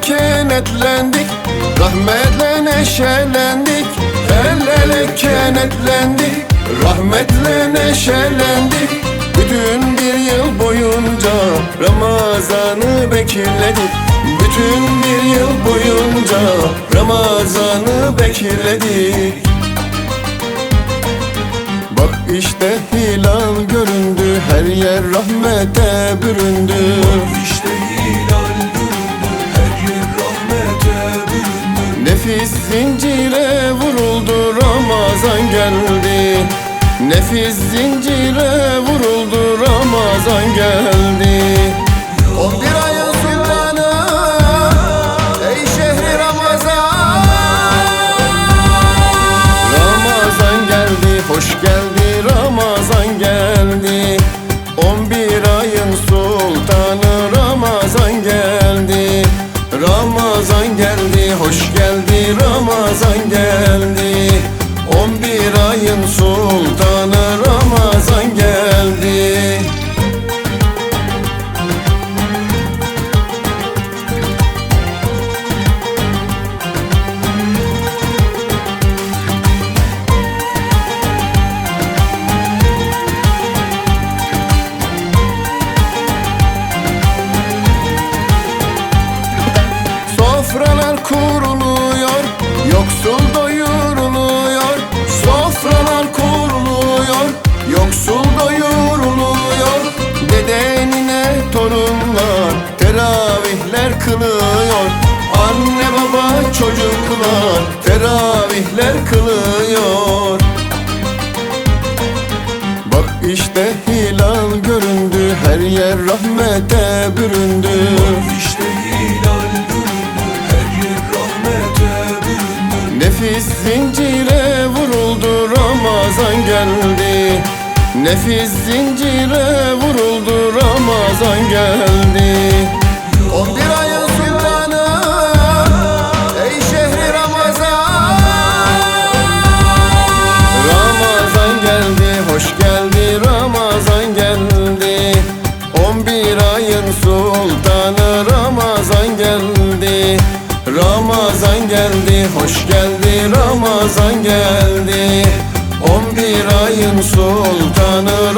kenetlendik Rahmetle neşelendik El ele kenetlendik Rahmetle neşelendik. Bütün bir yıl boyunca Ramazan'ı bekledik Bütün bir yıl boyunca Ramazan'ı bekledik Bak işte hilal göründü Her yer rahmete büründü. Ramazan geldi. Nefis zincire vuruldu Ramazan geldi. 11 ayın sultanı Ey şehri Ramazan. Ramazan geldi hoş geldi Ramazan geldi. 11 ayın sultanı Ramazan geldi. Ramazan geldi hoş geldi Ramazan geldi çocuklar, teravihler kılıyor. Bak işte hilal göründü, her yer rahmete büründü. İşte hilal göründü her yer rahmete büründü. Nefis zincire vuruldu Ramazan geldi. Nefis zincire vuruldu Ramazan geldi ayın sultanı Ramazan geldi. Ramazan geldi hoş geldi Ramazan geldi. 11 ayın sultanı